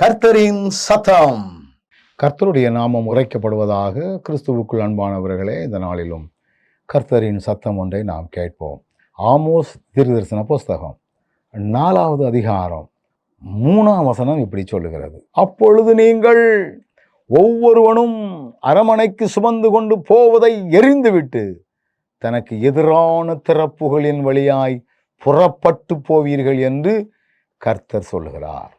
கர்த்தரின் சத்தம். கர்த்தருடைய நாமம் உரைக்கப்படுவதாக கிறிஸ்துவுக்குள் அன்பானவர்களே இந்த நாளிலும் கர்த்தரின் சத்தம் ஒன்றை நாம் கேட்போம். ஆமோஸ் தீர்தரிசன புஸ்தகம் நாலாவது அதிகாரம் மூணாம் வசனம் இப்படி சொல்லுகிறது. அப்பொழுது நீங்கள் ஒவ்வொருவனும் அரமனைக்கு சுமந்து கொண்டு போவதை எரிந்துவிட்டு தனக்கு எதிரான திறப்புகளின் வழியாய் புறப்பட்டு போவீர்கள் என்று கர்த்தர் சொல்லுகிறார்.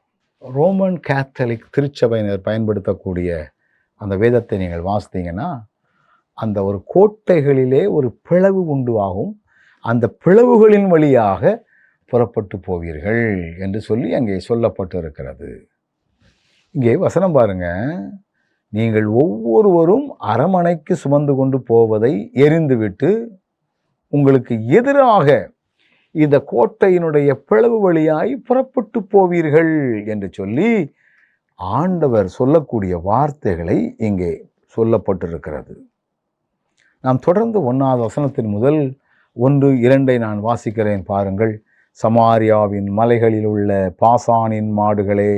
ரோமன் கேத்தலிக் திருச்சபையினர் பயன்படுத்தக்கூடிய அந்த வேதத்தை நீங்கள் வாசித்தீங்கன்னா அந்த ஒரு கோட்டைகளிலே ஒரு பிளவு உண்டுவாகும் அந்த பிளவுகளின் வழியாக புறப்பட்டு போவீர்கள் என்று சொல்லி அங்கே சொல்லப்பட்டு இருக்கிறது இங்கே வசனம் பாருங்க. நீங்கள் ஒவ்வொருவரும் அரமனைக்கு சுமந்து கொண்டு போவதை எரிந்துவிட்டு உங்களுக்கு எதிராக இந்த கோட்டையினுடைய பிளவு வழியாய் புறப்பட்டு போவீர்கள் என்று சொல்லி ஆண்டவர் சொல்லக்கூடிய வார்த்தைகளை இங்கே சொல்லப்பட்டிருக்கிறது. நாம் தொடர்ந்து ஒன்றாவது வசனத்தின் முதல் ஒன்று இரண்டை நான் வாசிக்கிறேன் பாருங்கள். சமாரியாவின் மலைகளில் உள்ள பாசானின் மாடுகளே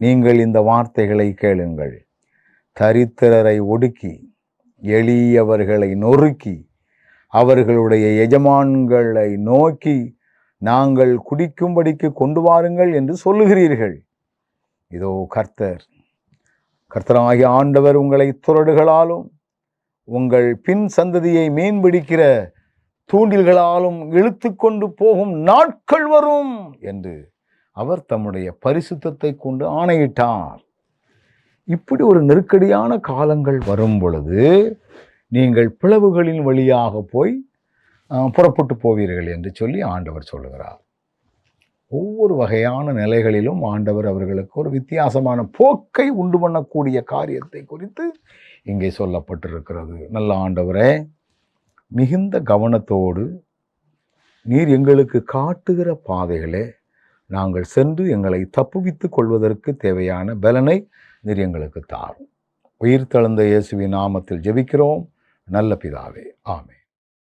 நீங்கள் இந்த வார்த்தைகளை கேளுங்கள். தரித்திரரை ஒடுக்கி எளியவர்களை நொறுக்கி அவர்களுடைய எஜமான்களை நோக்கி நாங்கள் குடிக்கும்படிக்கு கொண்டு வாருங்கள் என்று சொல்லுகிறீர்கள். இதோ கர்த்தர் கர்த்தராகிய ஆண்டவர் உங்களை துரடுகளாலும் உங்கள் பின் சந்ததியை மீன்பிடிக்கிற தூண்டில்களாலும் இழுத்து கொண்டு போகும் நாட்கள் வரும் என்று அவர் தம்முடைய பரிசுத்தத்தை கொண்டு ஆணையிட்டார். இப்படி ஒரு நெருக்கடியான காலங்கள் வரும் பொழுது நீங்கள் பிளவுகளின் வழியாக போய் புறப்பட்டு போவீர்கள் என்று சொல்லி ஆண்டவர் சொல்லுகிறார். ஒவ்வொரு வகையான நிலைகளிலும் ஆண்டவர் அவர்களுக்கு ஒரு வித்தியாசமான போக்கை உண்டு பண்ணக்கூடிய காரியத்தை குறித்து இங்கே சொல்லப்பட்டிருக்கிறது. நல்ல ஆண்டவரே மிகுந்த கவனத்தோடு நீர் எங்களுக்கு காட்டுகிற பாதைகளே நாங்கள் சென்று எங்களை தப்புவித்துக் கொள்வதற்கு தேவையான பலனை நீர் எங்களுக்கு தாரும். உயிர் தழுந்த இயேசுவின் நாமத்தில் ஜெபிக்கிறோம். நல்ல பிதாவே. ஆமே